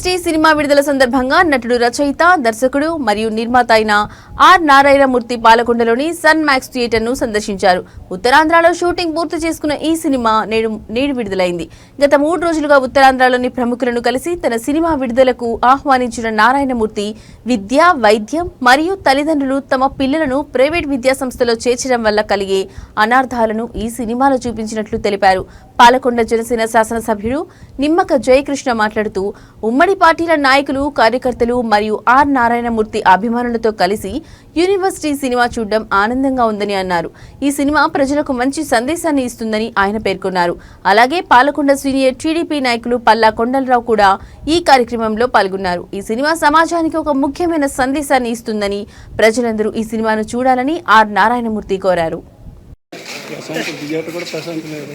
Shri cinema విడుదల సందర్భంగా నటుడు రచయిత దర్శకుడు మరియు నిర్మాత అయిన ఆర్ నారాయణమూర్తి పాలకొండలోని సన్ మ్యాక్స్ థియేటర్ను సందర్శించారు. ఉత్తరాంధ్రలో షూటింగ్ పూర్తి చేసుకున్న ఈ సినిమా నేడు నేడు విడుదలైంది. గత మూడు రోజులుగా ఉత్తరాంధ్రలోని ప్రముఖులను కలిసి తన సినిమా విడుదలకు ఆహ్వానించిన నారాయణమూర్తి విద్య వైద్యం మరియు తల్లిదండ్రులు తమ పిల్లలను ప్రైవేట్ విద్యా సంస్థలో చేర్చడం వల్ల కలిగే అనార్థాలను ఈ సినిమాలో చూపించినట్లు తెలిపారు. పాలకొండ జనసేన శాసనసభ్యుడు నిమ్మక జయకృష్ణ మాట్లాడుతూ ఉమ్మడి పార్టీల నాయకులు కార్యకర్తలు మరియు ఆర్ నారాయణమూర్తి అభిమానులతో కలిసి యూనివర్సిటీ సినిమా చూడడం ఆనందంగా ఉందని అన్నారు. ఈ సినిమా ప్రజలకు మంచి సందేశాన్ని ఇస్తుందని ఆయన పేర్కొన్నారు. అలాగే పాలకొండ సీనియర్ టీడీపీ నాయకులు పల్లా కొండలరావు కూడా ఈ కార్యక్రమంలో పాల్గొన్నారు. ఈ సినిమా సమాజానికి ఒక ముఖ్యమైన సందేశాన్ని ఇస్తుందని ప్రజలందరూ ఈ సినిమాను చూడాలని ఆర్ నారాయణమూర్తి కోరారు. థియేటర్ కూడా లేదు.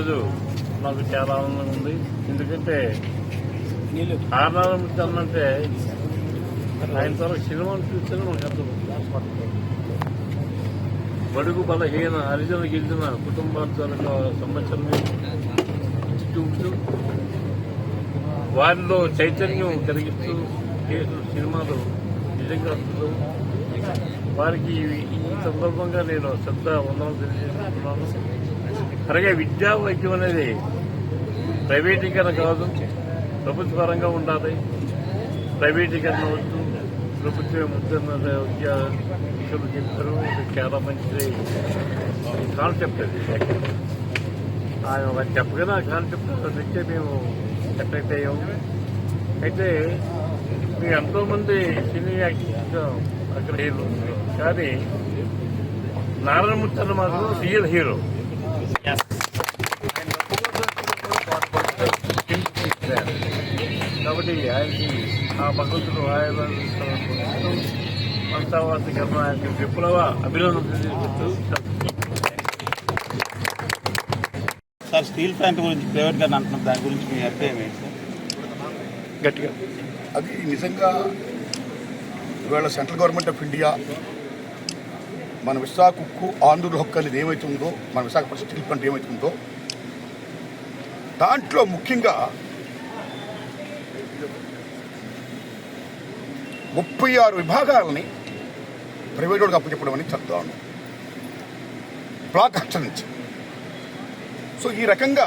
ఈరోజు నాకు చాలా ఆనందంగా ఉంది. ఎందుకంటే ఆనందం అంటే ఆయన తర్వాత సినిమాను చూస్తేనే మనకు అర్థం బడుగు బలహీన హరిజన గిరిజన కుటుంబాల తాలూకా సమస్యలను చూపుతూ వారిలో చైతన్యం కలిగిస్తూ చేసిన సినిమాలు నిజంగా వారికి ఈ- ఈ సందర్భంగా నేను శ్రద్ధ వందనం తెలియజేస్తున్నాను అలాగే విద్యా వైద్యం అనేది ప్రైవేటీకరణ కాదు. ప్రభుత్వ పరంగా ఉండాలి. ప్రైవేటీకరణ వద్దు. ప్రభుత్వం ముద్దున్న విద్యా విషయాలు చెప్తారు. ఇది చాలా మంచిది. కాన్సెప్ట్ అది. ఆయన చెప్పగానే ఆ కాన్సెప్ట్? తెచ్చే మేము ఎఫెక్ట్ అయ్యాము అయితే మేము ఎంతోమంది సినీ యాక్టర్స్ అక్కడ హీరో కానీ నారాయణమూర్తి మాత్రం రియల్ హీరో. కాబట్టి ఆయనకి ఆ భగవంతుడు ఆయన మంతావాసీకరణ ఆయనకి విప్లవ అభినందన తెలియజేస్తూ సార్ స్టీల్ ప్లాంట్ గురించి ప్రైవేట్ గారిని అంటున్నారు దాని గురించి మీ అభిప్రాయం ఏంటి గట్టిగా. అది నిజంగా ఇవాళ సెంట్రల్ గవర్నమెంట్ ఆఫ్ ఇండియా మన విశాఖకు ఆంధ్రుల హక్కు అనేది ఏమైతే ఉందో మన విశాఖ స్టీల్ ప్లాంట్ ఏమైతే ఉందో దాంట్లో ముఖ్యంగా ముప్పై ఆరు విభాగాలని ప్రైవేట్ వాళ్ళకి అప్పచెప్పడం అని చెప్తాను బ్లాక్ హక్స్ నుంచి. సో ఈ రకంగా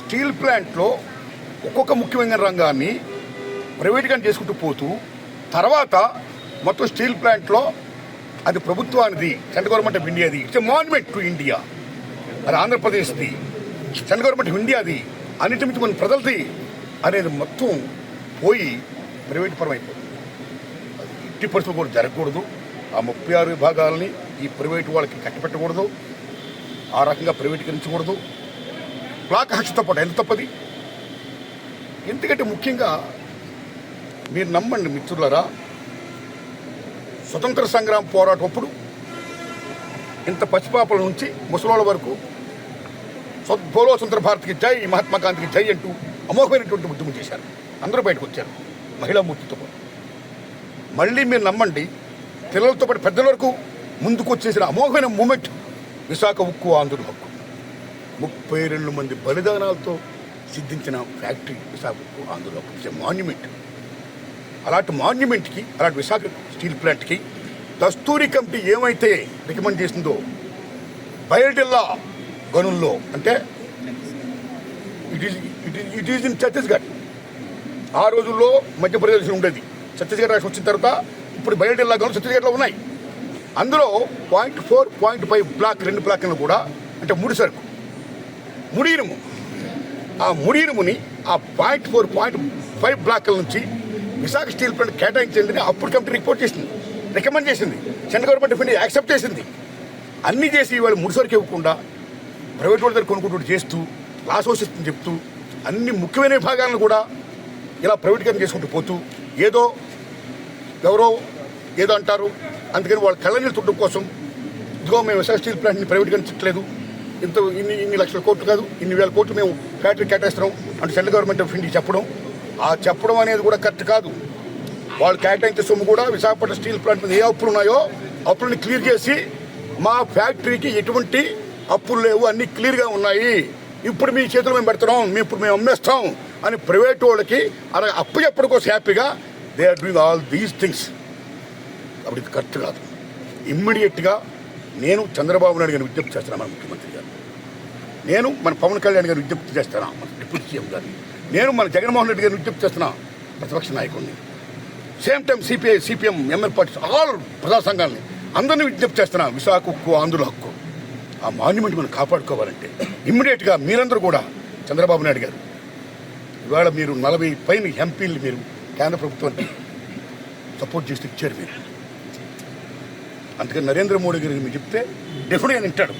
స్టీల్ ప్లాంట్లో ఒక్కొక్క ముఖ్యమైన రంగాన్ని ప్రైవేట్గా చేసుకుంటూ పోతూ తర్వాత మొత్తం స్టీల్ ప్లాంట్లో అది ప్రభుత్వానిది సెంట్రల్ గవర్నమెంట్ ఆఫ్ ఇండియాది. ఇట్స్ మాన్యుమెంట్ టు ఇండియా అది ఆంధ్రప్రదేశ్ది సెంట్రల్ గవర్నమెంట్ ఆఫ్ ఇండియాది అన్నిటి మించి మన ప్రజలది అనేది మొత్తం పోయి ప్రైవేట్ పరం అయిపోతుంది ఎట్టి పరిస్థితులు కూడా జరగకూడదు. ఆ ముప్పై ఆరు విభాగాలని ఈ ప్రైవేట్ వాళ్ళకి కట్టిపెట్టకూడదు. ఆ రకంగా ప్రైవేటీకరించకూడదు. బ్లాక్ హక్షతో పాటు ఎంత తప్పది? ఎందుకంటే ముఖ్యంగా మీరు నమ్మండి మిత్రులరా స్వతంత్ర సంగ్రామ పోరాటం అప్పుడు ఇంత పసిపాపల నుంచి ముసలోళ్ళ వరకు స్వ- పోలో స్వతంత్ర భారత్కి జై మహాత్మా గాంధీకి జై అంటూ అమోఘమైనటువంటి ఉద్యమం చేశారు. అందరూ బయటకు వచ్చారు మహిళా మూర్తితో పాటు. మళ్ళీ మీరు నమ్మండి పిల్లలతో పాటు పెద్దల వరకు ముందుకు వచ్చేసిన అమోఘమైన మూమెంట్ విశాఖ ఉక్కు ఆంధ్రుల హక్కు. ముప్పై రెండు మంది బలిదానాలతో సిద్ధించిన ఫ్యాక్టరీ విశాఖ ఉక్కు ఆంధ్రుల హక్కు. ఇట్స్ మాన్యుమెంట్ అలాంటి మాన్యుమెంట్కి అలాంటి విశాఖ స్టీల్ ప్లాంట్కి దస్తూరి కమిటీ ఏమైతే రికమెండ్ చేసిందో బయటిల్లా గనుల్లో అంటే it is it is it is in Chhattisgarh ఆ రోజుల్లో మధ్యప్రదేశ్ ఉండేది. ఛత్తీస్గఢ్ రాష్ట్రం వచ్చిన తర్వాత ఇప్పుడు బయటిల్లా గనులు ఛత్తీస్గఢ్లో ఉన్నాయి. అందులో point four point five block రెండు బ్లాక్లను కూడా అంటే ముడి సరుకు. ముడి ఇనుము. ఆ ముడి ఇనుముని ఆ పాయింట్ ఫోర్ పాయింట్ ఫైవ్ బ్లాక్ల నుంచి విశాఖ స్టీల్ ప్లాంట్ కేటాయించిందని అప్పుడు కమిటీ రిపోర్ట్ చేసింది. రికమెండ్ చేసింది. సెంట్రల్ గవర్నమెంట్ ఆఫ్ యాక్సెప్ట్ చేసింది. అన్నీ చేసి ఇవాళ ముడిసరికి ఇవ్వకుండా ప్రైవేట్ వాళ్ళ దగ్గర కొనుక్కుంటూ చేస్తూ లాస్ వస్తుంది చెప్తూ అన్ని ముఖ్యమైన విభాగాలను కూడా ఇలా ప్రైవేటీకరణ చేసుకుంటూ పోతూ ఏదో ఎవరో ఏదో అంటారు. అందుకని వాళ్ళ కళ్ళనీళ్ళు తుట్టడం కోసం ఇదిగో మేము విశాఖ స్టీల్ ప్లాంట్ని ప్రైవేటీకరించట్లేదు. ఇంత ఇన్ని ఇన్ని లక్షల కోట్లు కాదు ఇన్ని వేల కోట్లు మేము ఫ్యాక్టరీ కేటాయిస్తున్నాం. అంటే సెంట్రల్ గవర్నమెంట్ ఆఫ్ ఇండియా చెప్పడం. ఆ చెప్పడం అనేది కూడా కరెక్ట్ కాదు. వాళ్ళు కేటాయించే సొమ్ము కూడా విశాఖపట్నం స్టీల్ ప్లాంట్ మీద ఏ అప్పులు ఉన్నాయో అప్పులని క్లియర్ చేసి మా ఫ్యాక్టరీకి ఎటువంటి అప్పులు లేవు అన్ని క్లియర్గా ఉన్నాయి. ఇప్పుడు మీ చేతులు మేము పెడుతున్నాం మేము ఇప్పుడు మేము అమ్మేస్తాం అని ప్రైవేట్ వాళ్ళకి అలా అప్పు చెప్పడం కోసం హ్యాపీగా they are doing all these things. అప్పుడు ఇది కరెక్ట్ కాదు. ఇమ్మీడియట్గా నేను చంద్రబాబు నాయుడు గారిని విజ్ఞప్తి చేస్తున్నాను మన ముఖ్యమంత్రి గారు. నేను మన పవన్ కళ్యాణ్ గారిని విజ్ఞప్తి చేస్తాను మన డిప్యూటీ సీఎం గారిని. నేను మన జగన్మోహన్ రెడ్డి గారిని విజ్ఞప్తి చేస్తున్నా ప్రతిపక్ష నాయకుడిని. Same time CPI CPM ML parties all ప్రజా సంఘాలని అందరినీ విజ్ఞప్తి చేస్తున్నా విశాఖ హక్కు ఆంధ్రుల హక్కు. ఆ మాన్యుమెంట్ మనం కాపాడుకోవాలంటే ఇమ్మీడియట్గా మీరందరూ కూడా చంద్రబాబు నాయుడు గారు. ఇవాళ మీరు నలభై పైన ఎంపీలు మీరు కేంద్ర ప్రభుత్వానికి సపోర్ట్ చేస్తూ ఇచ్చారు మీరు. అందుకని నరేంద్ర మోడీ గారికి మీరు చెప్తే డెఫినెట్గా వింటాడు.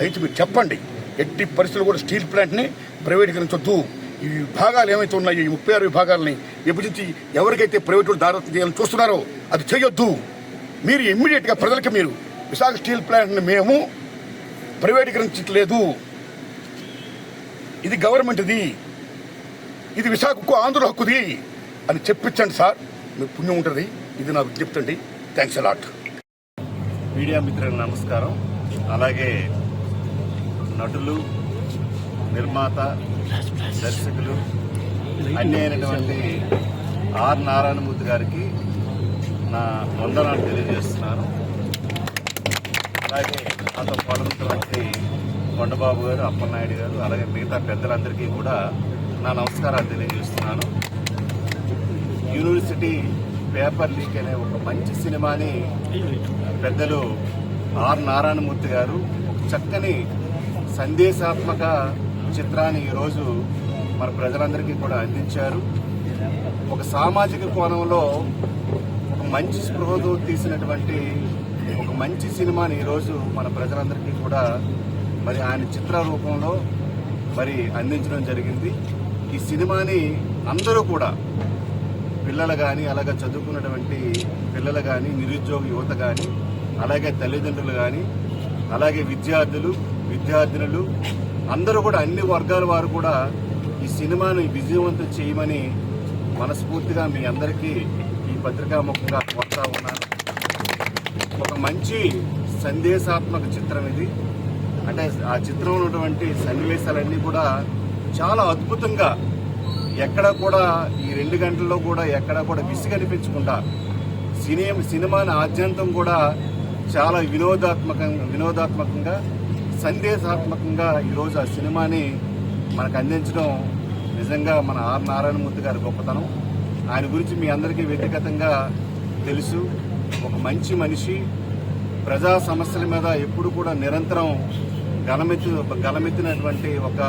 అయితే మీరు చెప్పండి. ఎట్టి పరిస్థితులు కూడా స్టీల్ ప్లాంట్ని ప్రైవేటీకరించొద్దు. ఈ విభాగాలు ఏమైతే ఉన్నాయో ఈ ముప్పై ఆరు విభాగాలని విభజించి ఎవరికైతే ప్రైవేట్ వాళ్ళు దారత్వం చేయాలని చూస్తున్నారో అది చేయొద్దు. మీరు ఇమ్మీడియట్గా ప్రజలకు మీరు విశాఖ స్టీల్ ప్లాంట్ని మేము ప్రైవేటీకరించట్లేదు. ఇది గవర్నమెంట్ది. ఇది విశాఖకు ఆంధ్ర హక్కుది అని చెప్పించండి సార్. మీకు పుణ్యం ఉంటుంది. ఇది నా విజ్ఞప్తి అండి థ్యాంక్స్ అలాట్ మీడియా మిత్రులకు నమస్కారం. అలాగే నటులు నిర్మాత దర్శకులు అన్నీ అయినటువంటి ఆర్ నారాయణమూర్తి గారికి నా వందనాలు తెలియజేస్తున్నాను. అలాగే నాతో పాల్గొన్నటువంటి కొండబాబు గారు అప్పలనాయుడు గారు అలాగే మిగతా పెద్దలందరికీ కూడా నా నమస్కారాలు తెలియజేస్తున్నాను. యూనివర్సిటీ పేపర్ లీక్ అనే ఒక మంచి సినిమాని పెద్దలు ఆర్ నారాయణమూర్తి గారు ఒక చక్కని సందేశాత్మక చిత్రాన్ని ఈరోజు మన ప్రజలందరికీ కూడా అందించారు. ఒక సామాజిక కోణంలో ఒక మంచి స్పృహతో తీసినటువంటి ఒక మంచి సినిమాని ఈరోజు మన ప్రజలందరికీ కూడా మరి ఆయన చిత్ర రూపంలో మరి అందించడం జరిగింది. ఈ సినిమాని అందరూ కూడా పిల్లలు కానీ అలాగే చదువుకున్నటువంటి పిల్లలు కానీ నిరుద్యోగ యువత కానీ అలాగే తల్లిదండ్రులు కానీ అలాగే విద్యార్థులు విద్యార్థినులు అందరూ కూడా అన్ని వర్గాల వారు కూడా ఈ సినిమాని విజయవంతం చేయమని మనస్ఫూర్తిగా మీ అందరికీ ఈ పత్రికాముఖంగా కోరుతా ఉన్నాను. ఒక మంచి సందేశాత్మక చిత్రం ఇది. అంటే ఆ చిత్రం ఉన్నటువంటి సన్నివేశాలన్నీ కూడా చాలా అద్భుతంగా ఎక్కడ కూడా ఈ రెండు గంటల్లో కూడా ఎక్కడ కూడా విసిగనిపించకుండా సినిమా సినిమాని ఆద్యంతం కూడా చాలా వినోదాత్మకంగా వినోదాత్మకంగా సందేశాత్మకంగా ఈరోజు ఆ సినిమాని మనకు అందించడం నిజంగా మన ఆర్ నారాయణమూర్తి గారి గొప్పతనం. ఆయన గురించి మీ అందరికీ వ్యక్తిగతంగా తెలుసు. ఒక మంచి మనిషి. ప్రజా సమస్యల మీద ఎప్పుడు కూడా నిరంతరం గలమెత్తి గలమెత్తినటువంటి ఒక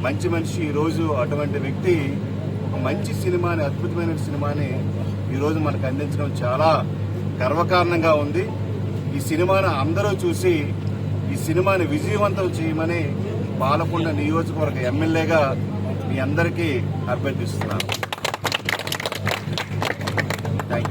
మంచి మనిషి. ఈరోజు అటువంటి వ్యక్తి ఒక మంచి సినిమాని అద్భుతమైన సినిమాని ఈరోజు మనకు అందించడం చాలా గర్వకారణంగా ఉంది. ఈ సినిమాను అందరూ చూసి ఈ సినిమాని విజయవంతం చేయమని పాలకొండ నియోజకవర్గ ఎమ్మెల్యేగా మీ అందరికీ అభ్యర్థిస్తున్నాను.